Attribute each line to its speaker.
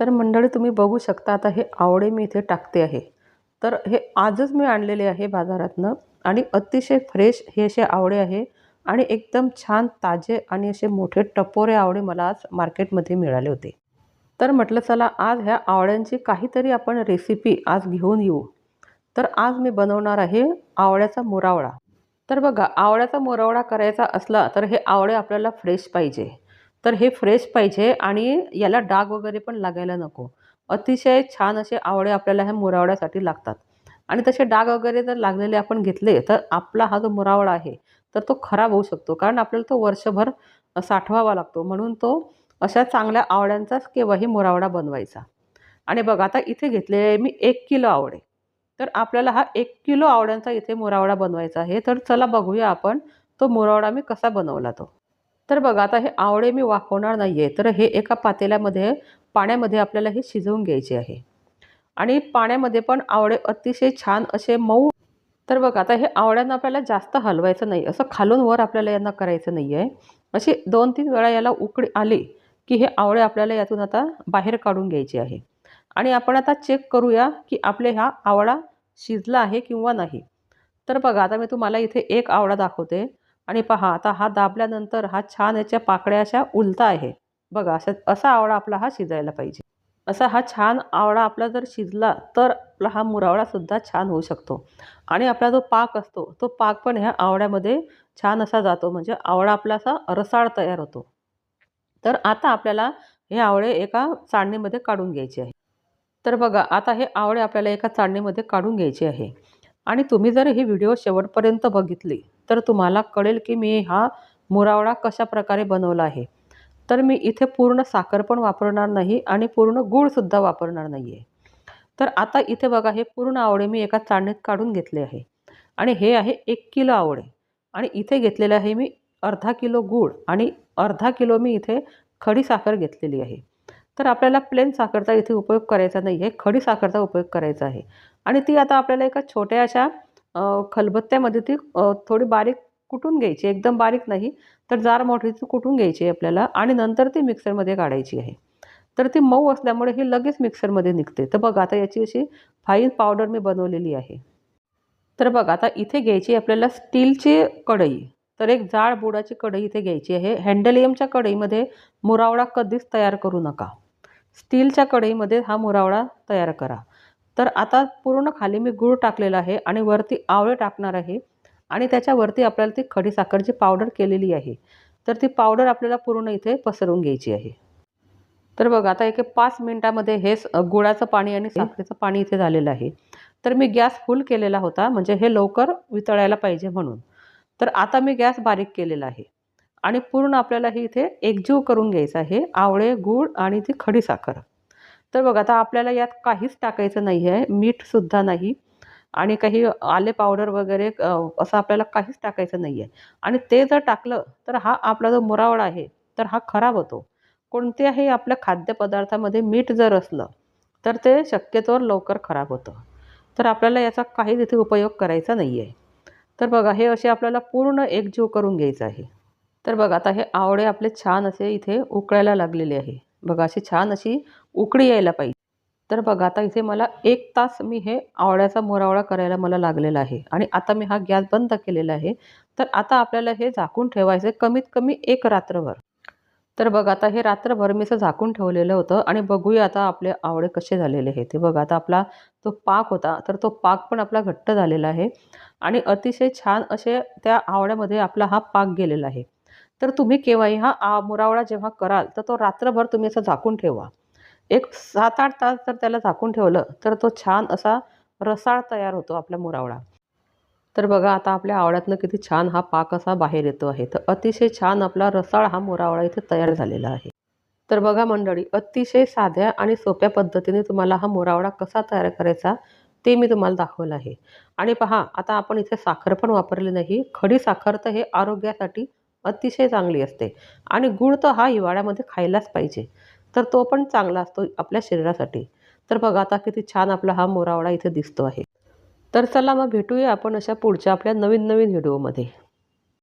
Speaker 1: तर मंडळी तुम्ही बघू शकता आता हे आवळे मी इथे टाकते आहे. तर हे आजच मी आणलेले आहे बाजारातनं आणि अतिशय फ्रेश हे असे आवळे आहे आणि एकदम छान ताजे आणि असे मोठे टपोरे आवळे मला आज मार्केटमध्ये मिळाले होते. तर म्हटलं चला आज ह्या आवळ्यांची काहीतरी आपण रेसिपी आज घेऊन येऊ. तर आज मी बनवणार आहे आवळ्याचा मुरावळा. तर बघा आवळ्याचा मुरावळा करायचा असला तर हे आवळे आपल्याला फ्रेश पाहिजे. तर हे फ्रेश पाहिजे आणि याला डाग वगैरे पण लागायला नको. अतिशय छान असे आवळे आपल्याला ह्या मुरावड्यासाठी लागतात. आणि तसे डाग वगैरे जर लागलेले आपण घेतले तर आपला हा जो मुरावळा आहे तर तो खराब होऊ शकतो. कारण आपल्याला तो वर्षभर साठवावा लागतो. म्हणून तो अशा चांगल्या आवड्यांचाच केव्हाही मुरावडा बनवायचा. आणि बघा आता इथे घेतलेले आहे मी एक किलो आवडे तर आपल्याला हा एक किलो आवड्यांचा इथे मुरावडा बनवायचा आहे. तर चला बघूया आपण तो मुरावडा मी कसा बनवला तो. तर बघा आता हे आवळे मी वाफवणार नाही आहे तर हे एका पातेल्यामध्ये पाण्यामध्ये आपल्याला हे शिजवून घ्यायचे आहे. आणि पाण्यामध्ये पण आवळे अतिशय छान असे मऊ. तर बघा आता हे आवळ्यांना आपल्याला जास्त हलवायचं नाही असं खालून वर आपल्याला यांना करायचं नाही आहे अशी दोन तीन वेळा याला उकडी आली की हे आवळे आपल्याला यातून आता बाहेर काढून घ्यायचे आहे. आणि आपण आता चेक करूया की आपले हा आवळा शिजला आहे किंवा नाही. तर बघा आता मी तुम्हाला इथे एक आवळा दाखवते. आणि पहा आता हा दाबल्यानंतर हा छान याच्या पाकळ्या अशा उलता आहे. बघा असं असा आवळा आपला हा शिजायला पाहिजे. असा हा छान आवळा आपला जर शिजला तर आपला हा मुरावळासुद्धा छान होऊ शकतो. आणि आपला जो पाक असतो तो पाक पण ह्या आवळ्यामध्ये छान असा जातो म्हणजे आवळा आपला असा रसाळ तयार होतो. तर आता आपल्याला हे आवळे एका चाळणीमध्ये काढून घ्यायचे आहे. तर बघा आता हे आवळे आपल्याला एका चाळणीमध्ये काढून घ्यायचे आहे. आणि तुम्ही जर ही व्हिडिओ शेवटपर्यंत बघितली तर तुम्हाला कळेल की मी हा मुरावळा कशा प्रकारे बनवला आहे. तर मी इथे पूर्ण साखर पण वापरणार नाही आणि पूर्ण गूळसुद्धा वापरणार नाही आहे तर आता इथे बघा हे पूर्ण आवळे मी एका चाळणीत काढून घेतले आहे. आणि हे आहे एक किलो आवळे. आणि इथे घेतलेले आहे मी अर्धा किलो गूळ आणि अर्धा किलो मी इथे खडी साखर घेतलेली आहे. तर आपल्याला प्लेन साखरचा इथे उपयोग करायचा नाही आहे खडी साखरचा उपयोग करायचा आहे. आणि ती आता आपल्याला एका छोट्या अशा खलबत्त्यामध्ये ती थोडी बारीक कुटून घ्यायची. एकदम बारीक नाही तर जार मोठीची कुटून घ्यायची आहे आपल्याला आणि नंतर ती मिक्सरमध्ये काढायची आहे. तर ती मऊ असल्यामुळे ही लगेच मिक्सरमध्ये निघते. तर बघा आता याची अशी फाईन पावडर मी बनवलेली आहे. तर बघा आता इथे घ्यायची आपल्याला स्टीलची कढई. तर एक जाड बुडाची कढई इथे घ्यायची आहे. हँडलियमच्या कढईमध्ये मुरावळा कधीच तयार करू नका. स्टीलच्या कढईमध्ये हा मुरावळा तयार करा. तर आता पूर्ण खाली मी गूळ टाकलेला आहे आणि वरती आवळे टाकणार आहे. आणि त्याच्यावरती आपल्याला ती खडी साखरची पावडर केलेली आहे. तर ती पावडर आपल्याला पूर्ण इथे पसरवून घ्यायची आहे. तर बघा आता एक पाच मिनटामध्ये हे गुळाचं पाणी आणि साखरेचं पाणी इथे झालेलं आहे. तर मी गॅस फुल केलेला होता म्हणजे हे लवकर वितळायला पाहिजे म्हणून. तर आता मी गॅस बारीक केलेला आहे. आणि पूर्ण आपल्याला हे इथे एकजीव करून घ्यायचं आहे आवळे गूळ आणि ती खडी साखर. तर बघा आता आपल्याला यात काहीच टाकायचं नाही आहे मीठसुद्धा नाही आणि काही आले पावडर वगैरे असं आपल्याला काहीच टाकायचं नाही आहे आणि ते जर टाकलं तर हा आपला जो मुरावळा आहे तर हा खराब होतो. कोणत्याही आपल्या खाद्यपदार्थामध्ये मीठ जर असलं तर ते शक्यतोवर लवकर खराब होतं. तर आपल्याला याचा काहीच इथे उपयोग करायचा नाही आहे तर बघा हे असे आपल्याला पूर्ण एकजीव करून घ्यायचं आहे. तर बघा आता हे आवळे आपले छान असे इथे उकळायला लागलेले आहे. बघा अशी छान अशी उकळी यायला पाहिजे. तर बघा आता इथे मला एक तास मी हे आवळ्याचा मोरावळा करायला मला लागलेला आहे. आणि आता मी हा गॅस बंद केलेला आहे. तर आता आपल्याला हे झाकून ठेवायचं आहे कमीत कमी एक रात्रभर. तर बघा आता हे रात्रभर मी असं झाकून ठेवलेलं होतं आणि बघूया आता आपले आवळे कसे झालेले आहे ते बघा आता आपला तो पाक होता तर तो पाक पण आपला घट्ट झालेला आहे. आणि अतिशय छान असे त्या आवळ्यामध्ये आपला हा पाक गेलेला आहे. तर तुम्ही केव्हाही हा मुरावळा जेव्हा कराल तर तो रात्रभर तुम्ही असं झाकून ठेवा. एक सात आठ तास जर त्याला झाकून ठेवलं तर तो छान असा रसाळ तयार होतो आपला मुरावळा. तर बघा आता आपल्या आवळ्यातनं किती छान हा पाक असा बाहेर येतो आहे. तर अतिशय छान आपला रसाळ हा मुरावळा इथे तयार झालेला आहे. तर बघा मंडळी अतिशय साध्या आणि सोप्या पद्धतीने तुम्हाला हा मुरावळा कसा तयार करायचा ते मी तुम्हाला दाखवलं आहे. आणि पहा आता आपण इथे साखर पण वापरली नाही. खडी साखर तर हे आरोग्यासाठी अतिशय चांगली असते. आणि गुळ तर हा हिवाळ्यामध्ये खायलाच पाहिजे. तर तो पण चांगला असतो आपल्या शरीरासाठी. तर बघा आता किती छान आपला हा मोरावळा इथे दिसतो आहे. तर चला मग भेटूया आपण अशा पुढच्या आपल्या नवीन नवीन व्हिडिओमध्ये.